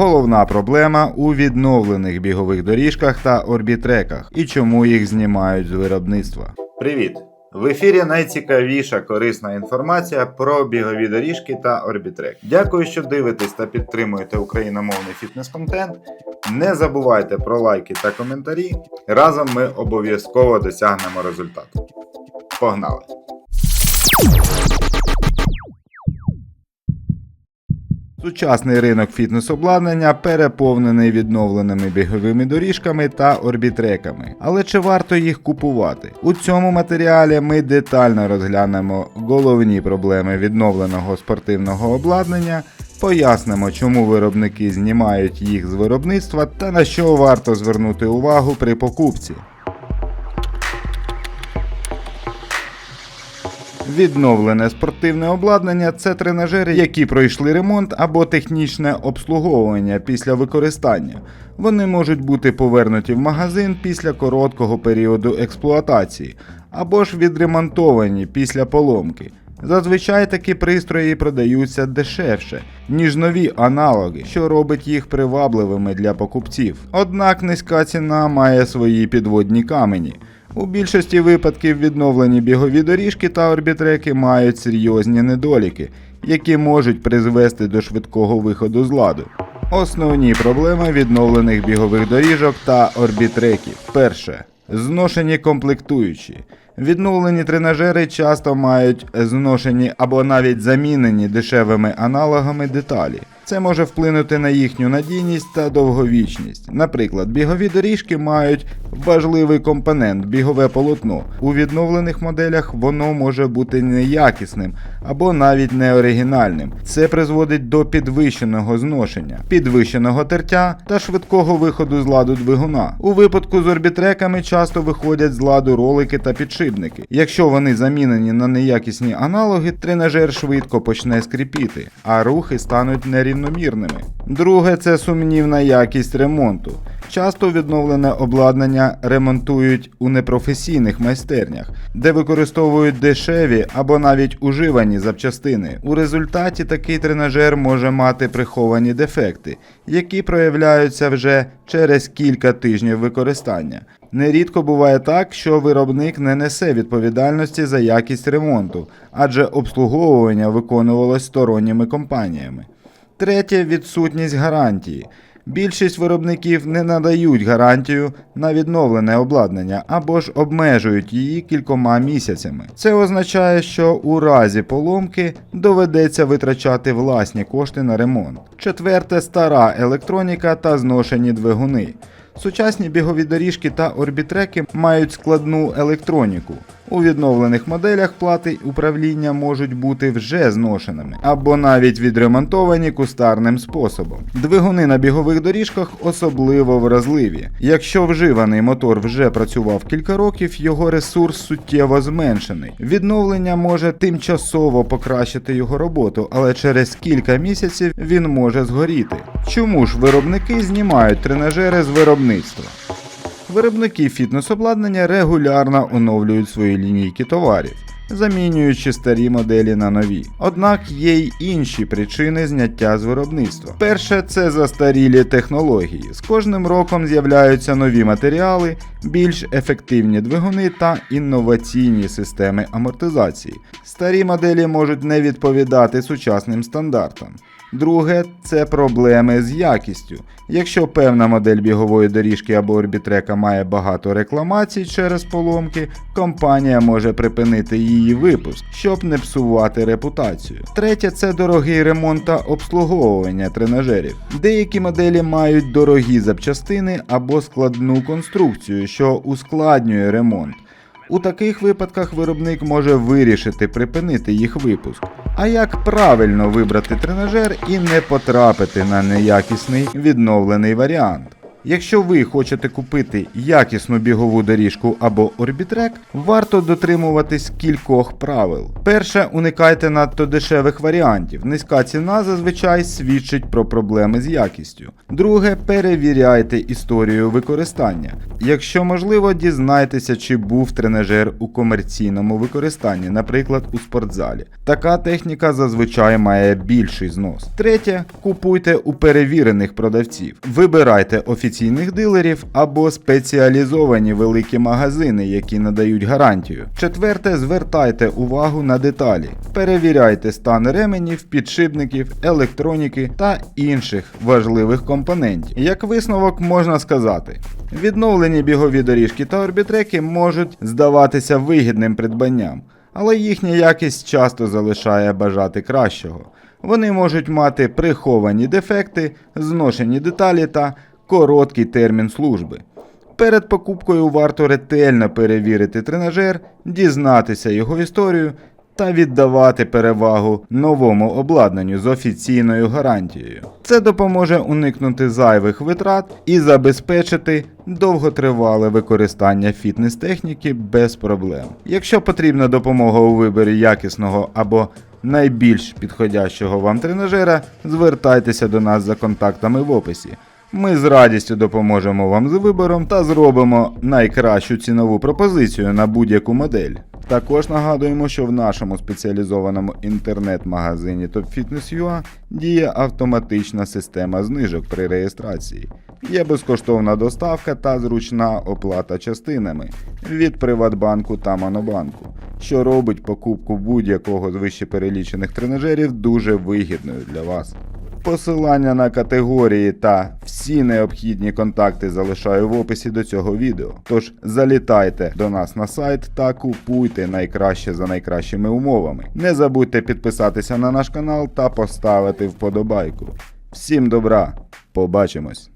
Головна проблема у відновлених бігових доріжках та орбітреках і чому їх знімають з виробництва. Привіт! В ефірі найцікавіша корисна інформація про бігові доріжки та орбітрек. Дякую, що дивитесь та підтримуєте україномовний фітнес-контент. Не забувайте про лайки та коментарі. Разом ми обов'язково досягнемо результату. Погнали! Сучасний ринок фітнес-обладнання переповнений відновленими біговими доріжками та орбітреками. Але чи варто їх купувати? У цьому матеріалі ми детально розглянемо головні проблеми відновленого спортивного обладнання, пояснимо, чому виробники знімають їх з виробництва та на що варто звернути увагу при покупці. Відновлене спортивне обладнання це тренажери, які пройшли ремонт або технічне обслуговування після використання. Вони можуть бути повернуті в магазин після короткого періоду експлуатації, або ж відремонтовані після поломки. Зазвичай такі пристрої продаються дешевше, ніж нові аналоги, що робить їх привабливими для покупців. Однак низька ціна має свої підводні камені. У більшості випадків відновлені бігові доріжки та орбітреки мають серйозні недоліки, які можуть призвести до швидкого виходу з ладу. Основні проблеми відновлених бігових доріжок та орбітреків. Перше. Зношені комплектуючі. Відновлені тренажери часто мають зношені або навіть замінені дешевими аналогами деталі. Це може вплинути на їхню надійність та довговічність. Наприклад, бігові доріжки мають важливий компонент бігове полотно. У відновлених моделях воно може бути неякісним або навіть неоригінальним. Це призводить до підвищеного зношення, підвищеного тертя та швидкого виходу з ладу двигуна. У випадку з орбітреками часто виходять з ладу ролики та підшипники. Якщо вони замінені на неякісні аналоги, тренажер швидко почне скріпіти, а рухи стануть нерівномірними. Друге це сумнівна якість ремонту. Часто відновлене обладнання ремонтують у непрофесійних майстернях, де використовують дешеві або навіть уживані запчастини. У результаті такий тренажер може мати приховані дефекти, які проявляються вже через кілька тижнів використання. Нерідко буває так, що виробник не несе відповідальності за якість ремонту, адже обслуговування виконувалось сторонніми компаніями. Третє відсутність гарантії. Більшість виробників не надають гарантію на відновлене обладнання або ж обмежують її кількома місяцями. Це означає, що у разі поломки доведеться витрачати власні кошти на ремонт. Четверте стара електроніка та зношені двигуни. Сучасні бігові доріжки та орбітреки мають складну електроніку. У відновлених моделях плати управління можуть бути вже зношеними або навіть відремонтовані кустарним способом. Двигуни на бігових доріжках особливо вразливі. Якщо вживаний мотор вже працював кілька років, його ресурс суттєво зменшений. Відновлення може тимчасово покращити його роботу, але через кілька місяців він може згоріти. Чому ж виробники знімають тренажери з виробництва? Виробники фітнес-обладнання регулярно оновлюють свої лінійки товарів, замінюючи старі моделі на нові. Однак є й інші причини зняття з виробництва. Перше це застарілі технології. З кожним роком з'являються нові матеріали, більш ефективні двигуни та інноваційні системи амортизації. Старі моделі можуть не відповідати сучасним стандартам. Друге це проблеми з якістю. Якщо певна модель бігової доріжки або орбітрека має багато рекламацій через поломки, компанія може припинити її випуск, щоб не псувати репутацію. Третє це дорогий ремонт та обслуговування тренажерів. Деякі моделі мають дорогі запчастини або складну конструкцію, що ускладнює ремонт. У таких випадках виробник може вирішити припинити їх випуск. А як правильно вибрати тренажер і не потрапити на неякісний відновлений варіант? Якщо ви хочете купити якісну бігову доріжку або орбітрек, варто дотримуватись кількох правил. Перше, уникайте надто дешевих варіантів. Низька ціна зазвичай свідчить про проблеми з якістю. Друге, перевіряйте історію використання. Якщо можливо, дізнайтеся, чи був тренажер у комерційному використанні, наприклад, у спортзалі. Така техніка зазвичай має більший знос. Третє, купуйте у перевірених продавців. Вибирайте офіційних дилерів або спеціалізовані великі магазини, які надають гарантію. Четверте, звертайте увагу на деталі. Перевіряйте стан ременів, підшипників, електроніки та інших важливих компонентів. Як висновок можна сказати, відновлені бігові доріжки та орбітреки можуть здаватися вигідним придбанням, але їхня якість часто залишає бажати кращого. Вони можуть мати приховані дефекти, зношені деталі та короткий термін служби. Перед покупкою варто ретельно перевірити тренажер, дізнатися його історію та віддавати перевагу новому обладнанню з офіційною гарантією. Це допоможе уникнути зайвих витрат і забезпечити довготривале використання фітнес-техніки без проблем. Якщо потрібна допомога у виборі якісного або найбільш підходящого вам тренажера, звертайтеся до нас за контактами в описі. Ми з радістю допоможемо вам з вибором та зробимо найкращу цінову пропозицію на будь-яку модель. Також нагадуємо, що в нашому спеціалізованому інтернет-магазині TopFitness.ua діє автоматична система знижок при реєстрації. Є безкоштовна доставка та зручна оплата частинами від Приватбанку та Монобанку, що робить покупку будь-якого з вище перелічених тренажерів дуже вигідною для вас. Посилання на категорії та всі необхідні контакти залишаю в описі до цього відео. Тож залітайте до нас на сайт та купуйте найкраще за найкращими умовами. Не забудьте підписатися на наш канал та поставити вподобайку. Всім добра, побачимось!